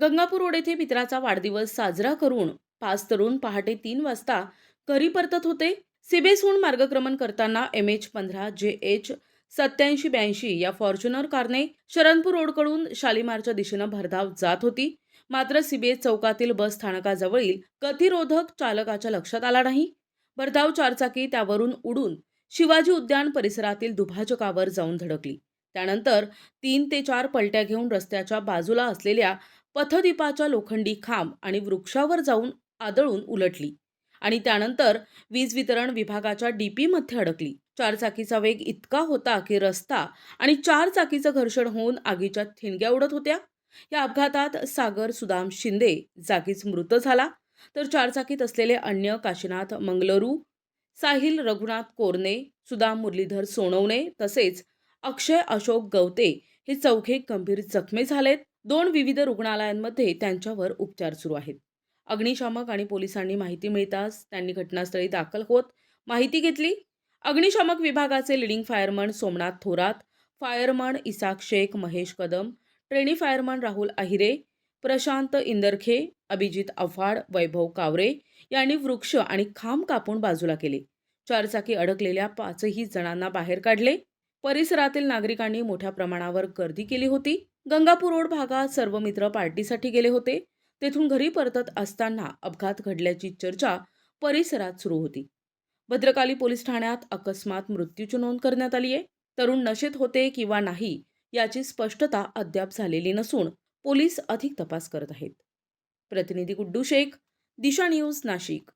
Gangapur road येथे मित्राचा वाढदिवस साजरा करून पाच तरुण पहाटे तीन वाजता घरी परतत होते. सिबेसहून मार्गक्रमण करताना एम एच पंधरा जे एच सत्याऐंशी ब्याऐंशी या फॉर्च्युनर कारने शरणपूर रोडकडून शालिमारच्या दिशेनं भरधाव जात होती. मात्र सिबेस चौकातील बस स्थानकाजवळील गतिरोधक चालकाच्या लक्षात आला नाही. भरधाव चारचाकी त्यावरून उडून शिवाजी उद्यान परिसरातील दुभाजकावर जाऊन धडकली. त्यानंतर तीन ते चार पलट्या घेऊन रस्त्याच्या बाजूला असलेल्या पथदीपाच्या लोखंडी खांब आणि वृक्षावर जाऊन आदळून उलटली. आणि त्यानंतर वीज वितरण विभागाच्या डीपीमध्ये अडकली. चारचाकीचा वेग इतका होता की रस्ता आणि चार चाकीचं घर्षण होऊन आगीच्या ठिणग्या उडत होत्या. या अपघातात सागर सुदाम शिंदे जागीच मृत झाला. तर चारचाकीत असलेले अन्य काशीनाथ मंगलरू साहिल रघुनाथ कोरणे सुदाम मुरलीधर सोनवणे तसेच अक्षय अशोक गवते हे चौघे गंभीर जखमी झालेत. दोन विविध रुग्णालयांमध्ये त्यांच्यावर उपचार सुरू आहेत. अग्निशामक आणि पोलिसांनी माहिती मिळताच त्यांनी घटनास्थळी दाखल होत माहिती घेतली. अग्निशामक विभागाचे leading fireman Somnath Thorat fireman Isaq Shaikh Mahesh Kadam trainee fireman Rahul Ahire Prashant Indarkhe Abhijit Aphad Vaibhav Kaware यांनी वृक्ष आणि खांब कापून बाजूला केले. चारचाकी अडकलेल्या पाचही जणांना बाहेर काढले. परिसरातील नागरिकांनी मोठ्या प्रमाणावर गर्दी केली होती. गंगापूर रोड भागात सर्व मित्र पार्टीसाठी गेले होते. तेथून घरी परतत असताना अपघात घडल्याची चर्चा परिसरात सुरू होती. भद्रकाली पोलीस ठाण्यात अकस्मात मृत्यूची नोंद करण्यात आली आहे. तरुण नशेत होते किंवा नाही याची स्पष्टता अद्याप झालेली नसून पोलीस अधिक तपास करत आहेत. प्रतिनिधी गुड्डू शेख दिशा न्यूज नाशिक.